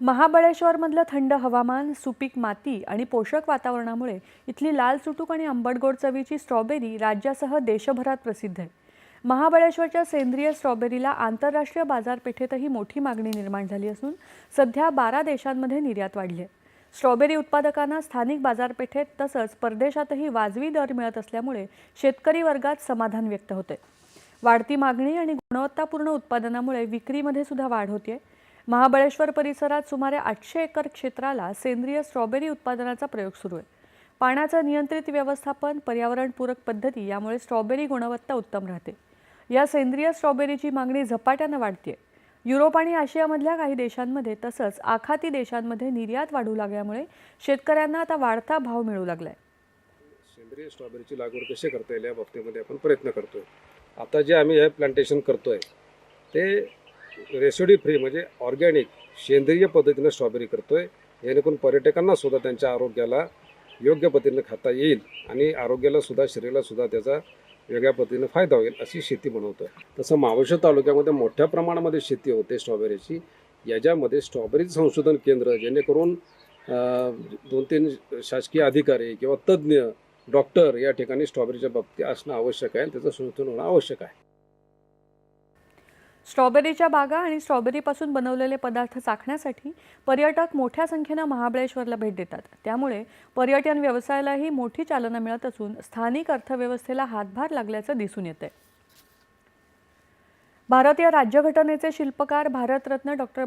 महाबळेश्वरमधलं थंड हवामान सुपीक माती आणि पोषक वातावरणामुळे इथली लाल सुटूक आणि आंबटगोड चवीची स्ट्रॉबेरी राज्यासह देशभरात प्रसिद्ध आहे. महाबळेश्वरच्या सेंद्रिय स्ट्रॉबेरीला आंतरराष्ट्रीय बाजारपेठेतही मोठी मागणी निर्माण झाली असून सध्या बारा देशांमध्ये निर्यात वाढली आहे. स्ट्रॉबेरी उत्पादकांना स्थानिक बाजारपेठेत तसंच परदेशातही वाजवी दर मिळत असल्यामुळे शेतकरी वर्गात समाधान व्यक्त होते वाढती मागणी आणि गुणवत्तापूर्ण उत्पादनामुळे विक्रीमध्ये सुद्धा वाढ होते महाबळेश्वर परिसरात सुमारे आठशे एकर क्षेत्राला सेंद्रिय स्ट्रॉबेरी उत्पादनाचा प्रयोग सुरू आहे. पाण्याचं नियंत्रित व्यवस्थापन पर्यावरणपूरक पद्धती यामुळे स्ट्रॉबेरी गुणवत्ता उत्तम राहते. या सेंद्रिय स्ट्रॉबेरीची मागणी झपाट्यानं वाढते युरोप आणि आशियामधल्या काही देशांमध्ये तसंच आखाती देशांमध्ये निर्यात वाढू लागल्यामुळे शेतकऱ्यांना आता वाढता भाव मिळू लागलाय. सेंद्रिय स्ट्रॉबेरीची लागवड कशी करता येईल या बाबतीमध्ये आपण प्रयत्न करतोय. आता जे आम्ही हे प्लांटेशन करतोय ते रेसिडी फ्री म्हणजे ऑर्गॅनिक सेंद्रिय पद्धतीनं स्ट्रॉबेरी करतोय. जेणेकरून पर्यटकांना सुद्धा त्यांच्या आरोग्याला योग्य पद्धतीनं खाता येईल आणि आरोग्याला सुद्धा शरीराला सुद्धा त्याचा वेगळ्या पद्धतीनं फायदा होईल अशी शेती बनवतो तसं महाबळेश्वर तालुक्यामध्ये मोठ्या प्रमाणामध्ये शेती होते स्ट्रॉबेरीची. याच्यामध्ये स्ट्रॉबेरी संशोधन केंद्र जेणेकरून दोन तीन शासकीय अधिकारी किंवा तज्ज्ञ डॉक्टर या ठिकाणी स्ट्रॉबेरीच्या बाबतीत असणं आवश्यक आहे आणि त्याचं संशोधन होणं आवश्यक आहे. स्ट्रॉबेरीच्या बागा आणि स्ट्रॉबेरीपासून बनवलेले पदार्थ चाखण्यासाठी पर्यटक मोठ्या संख्येनं महाबळेश्वरला भेट देतात. त्यामुळे पर्यटन व्यवसायालाही मोठी चालना मिळत असून स्थानिक अर्थव्यवस्थेला हातभार लागल्याचं दिसून येतंय. भारतीय राज्यघटनेचे शिल्पकार भारतरत्न डॉक्टर